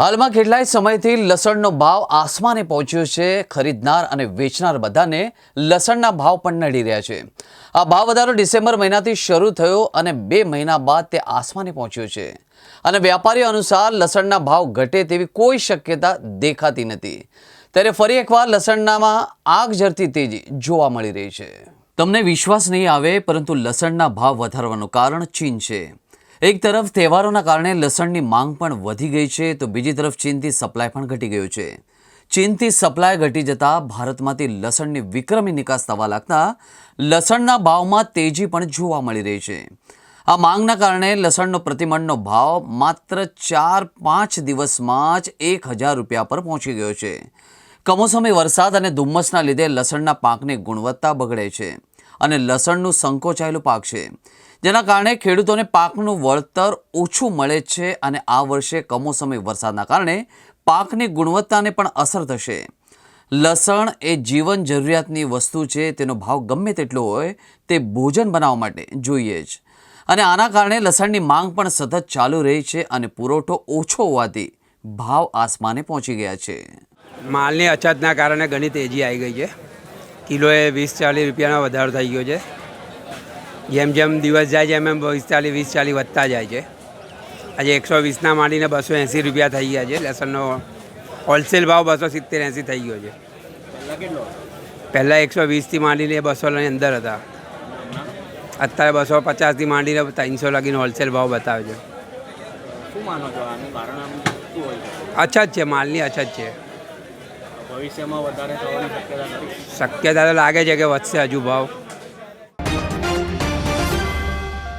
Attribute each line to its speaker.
Speaker 1: હાલમાં કેટલાય સમયથી લસણનો ભાવ આસમાને પહોંચ્યો છે. ખરીદનાર અને વેચનાર બધાને લસણના ભાવ પણ નડી રહ્યા છે. આ ભાવ વધારો ડિસેમ્બર મહિનાથી શરૂ થયો અને બે મહિના બાદ તે આસમાને પહોંચ્યો છે. અને વ્યાપારીઓ અનુસાર લસણના ભાવ ઘટે તેવી કોઈ શક્યતા દેખાતી નથી. ત્યારે ફરી એકવાર લસણનામાં આગ ઝરતી તેજી જોવા મળી રહી છે. તમને વિશ્વાસ નહીં આવે, પરંતુ લસણના ભાવ વધારવાનું કારણ ચીન છે. એક તરફ તહેવારોના કારણે લસણની માંગ પણ વધી ગઈ છે, તો બીજી તરફ ચીનથી સપ્લાય પણ ઘટી ગયો છે. ચીનથી સપ્લાય ઘટી જતાં ભારતમાંથી લસણની વિક્રમી નિકાસ થવા લાગતા લસણના ભાવમાં તેજી પણ જોવા મળી રહી છે. આ માંગના કારણે લસણનો પ્રતિમણનો ભાવ માત્ર ચાર પાંચ દિવસમાં જ એક હજાર રૂપિયા પર પહોંચી ગયો છે. કમોસમી વરસાદ અને ધુમ્મસના લીધે લસણના પાકની ગુણવત્તા બગડે છે. અને લસણનું સંકોચાયેલું પાક છે. જેના કારણે ખેડૂતોને પાકનું વળતર ઓછું મળે છે અને આ વર્ષે કમોસમી વરસાદના કારણે પાકની ગુણવત્તાને પણ અસર થશે. લસણ એ જીવન જરૂરિયાતની વસ્તુ છે, તેનો ભાવ ગમે તેટલો હોય તે ભોજન બનાવવા માટે જોઈએ જ. અને આના કારણે લસણની માંગ પણ સતત ચાલુ રહી છે અને પુરવઠો ઓછો હોવાથી ભાવ આસમાને પહોંચી ગયા છે.
Speaker 2: માલની અછતના કારણે ઘણી તેજી આવી ગઈ છે. કિલોએ વીસ ચાલીસ રૂપિયાનો વધારો થઈ ગયો છે. જેમ જેમ દિવસ જાય છે એમ એમ વીસ ચાલીસ વીસ ચાલીસ વધતા જાય છે. આજે એકસો વીસના માંડીને બસો એંસી રૂપિયા થઈ ગયા છે. લસણનો હોલસેલ ભાવ બસો સિત્તેર એંસી થઈ ગયો છે. પહેલાં એકસો વીસથી માંડીને બસોની અંદર હતા. અત્યારે બસો પચાસથી માંડીને ત્રણસો લગીને હોલસેલ ભાવ બતાવે છે? અછત છે માલની અછત છે.
Speaker 3: ભવિષ્યમાં વધારે થવાની શક્યતા
Speaker 2: શક્યતા તો લાગે છે કે વધશે હજુ ભાવ.